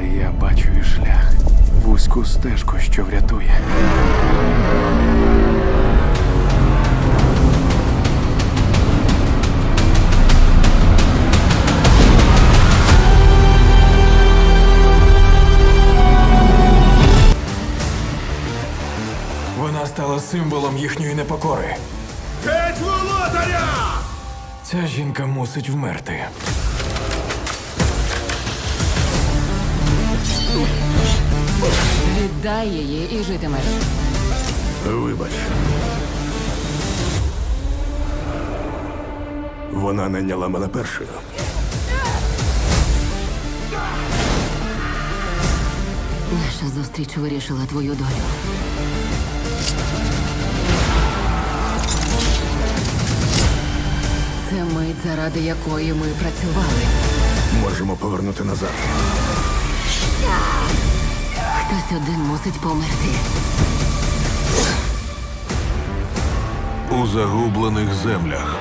Але я бачу і шлях, вузьку стежку, що врятує. Вона стала символом їхньої непокори. Геть володаря! Ця жінка мусить вмерти. Віддай її і житимеш. Вибач. Вона найняла мене першою. Наша зустріч вирішила твою долю. Це мить, заради якої ми працювали. Можемо повернути назад. Хтось один мусить померти. У загублених землях.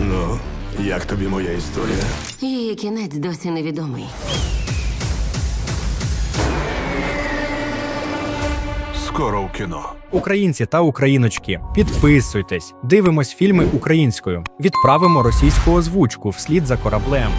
Ну, як тобі моя історія? Її кінець досі невідомий. Скоро в кіно. Українці та україночки, підписуйтесь, дивимось фільми українською, відправимо російську озвучку вслід за кораблем.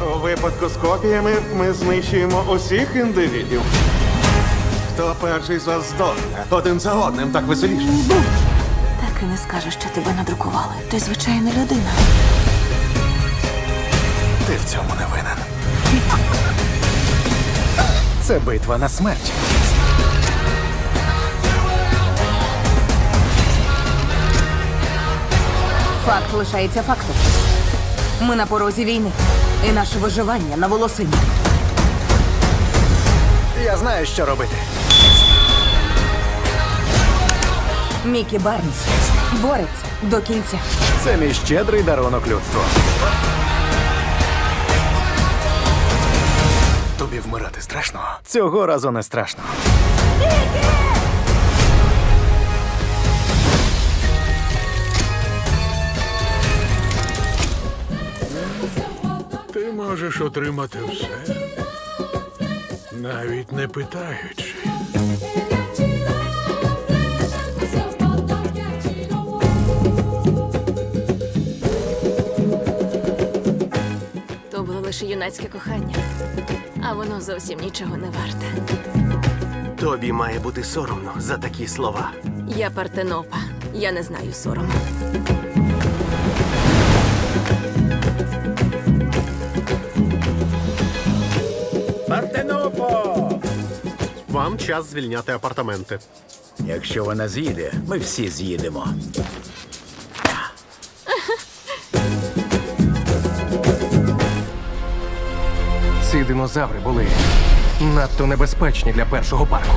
У випадку з копіями ми знищуємо усіх індивідів. Хто перший з вас здохне? Один за одним так веселіше. Так і не скажеш, що тебе надрукували. Ти звичайна людина. Ти в цьому не винен. Це битва на смерть. Факт лишається фактом. Ми на порозі війни. І наше виживання на волосині. Я знаю, що робити. Мікі Барнс бореться до кінця. Це мій щедрий дарунок людству. Тобі вмирати страшно. Цього разу не страшно. Ти можеш отримати все, навіть не питаючи. То було лише юнацьке кохання, а воно зовсім нічого не варте. Тобі має бути соромно за такі слова. Я партенопа, я не знаю сорому. Вам час звільняти апартаменти. Якщо вона з'їде, ми всі з'їдемо. Ці динозаври були надто небезпечні для першого парку.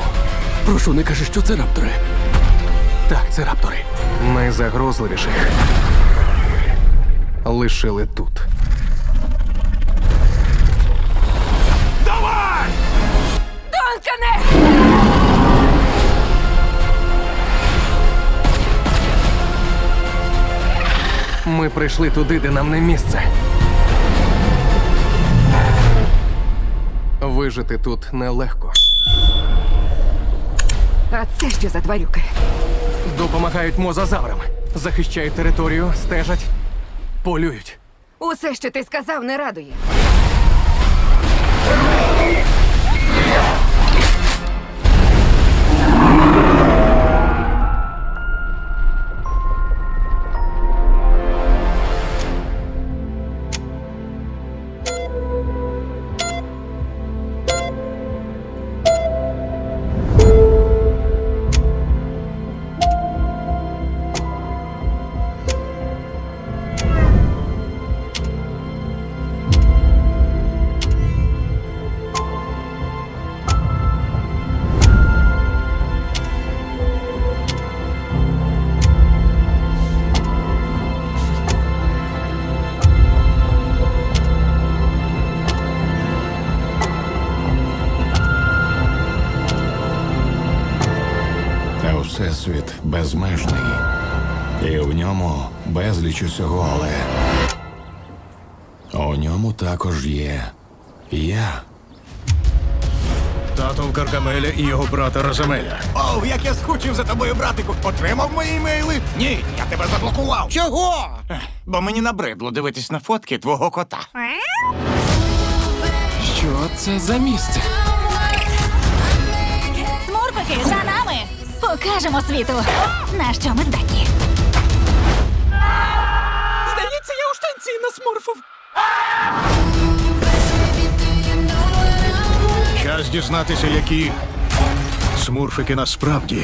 Прошу, не кажи, що це раптори. Так, це раптори. Найзагрозливіших лишили тут. Ми прийшли туди, де нам не місце. Вижити тут нелегко. А це що за тварюки? Допомагають мозазаврам. Захищають територію, стежать, полюють. Усе, що ти сказав, не радує. Безмежний. І в ньому безліч усього, але у ньому також є я. Тато Каркамеля і його брата Розамеля. Оу, як я скучив за тобою, братику. Отримав мої імейли? Ні, я тебе заблокував. Чого? Бо мені набридло дивитись на фотки твого кота. Що це за місце? Покажемо світу, на що ми здатні. Здається, я у штанці насмурфив. Час дізнатися, які смурфики насправді.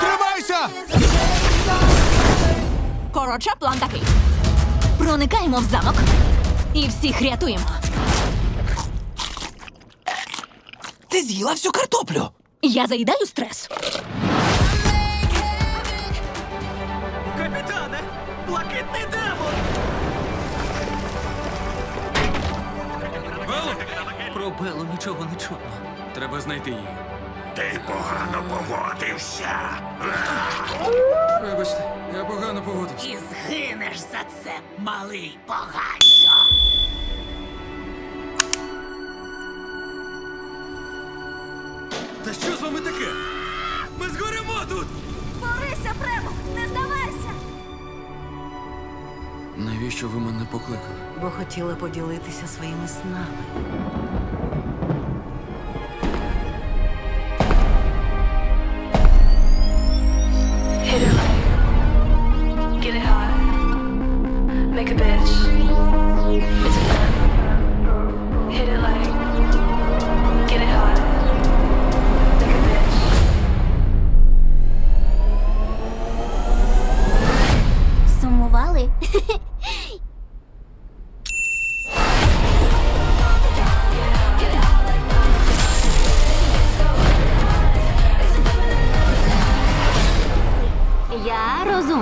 Тримайся! Коротше, план такий. Проникаємо в замок і всіх рятуємо. Ти з'їла всю картоплю. Я заїдаю стрес. Капітане, блакитний демон! Про Белу нічого не чутно. Треба знайти її. Ти погано поводився. Вибачте, я погано поводився. І згинеш за це, малий поганцю. Та що з вами таке? Ми згоремо тут! Борися, Премо, не здавайся! Навіщо ви мене покликали? Бо хотіла поділитися своїми снами.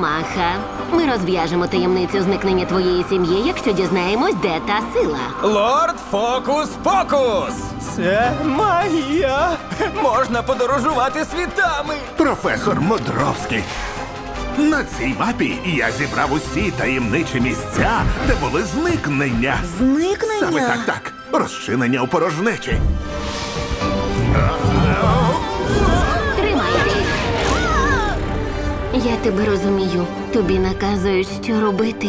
Розумаха. Ми розв'яжемо таємницю зникнення твоєї сім'ї, якщо дізнаємось, де та сила. Лорд Фокус Покус! Це магія! Можна подорожувати світами! Професор Мудровський. На цій мапі я зібрав усі таємничі місця, де були зникнення. Зникнення? Саме так, так. Розчинення у порожнечі. Я тебе розумію. Тобі наказують, що робити.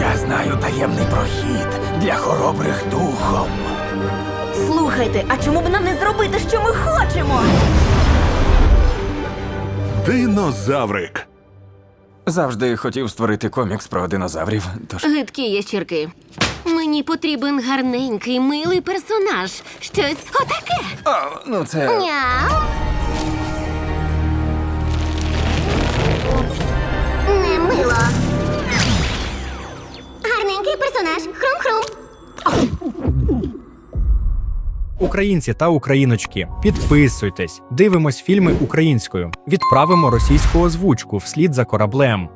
Я знаю таємний прохід для хоробрих духом. Слухайте, а чому б нам не зробити, що ми хочемо? Динозаврик. Завжди хотів створити комікс про динозаврів. Тож Гидкі ящірки. Мені потрібен гарненький, милий персонаж. Щось отаке. О, ну це. Няу. Мило. Гарненький персонаж. Хрум-хрум. Українці та україночки, підписуйтесь, дивимось фільми українською, відправимо російську озвучку вслід за кораблем.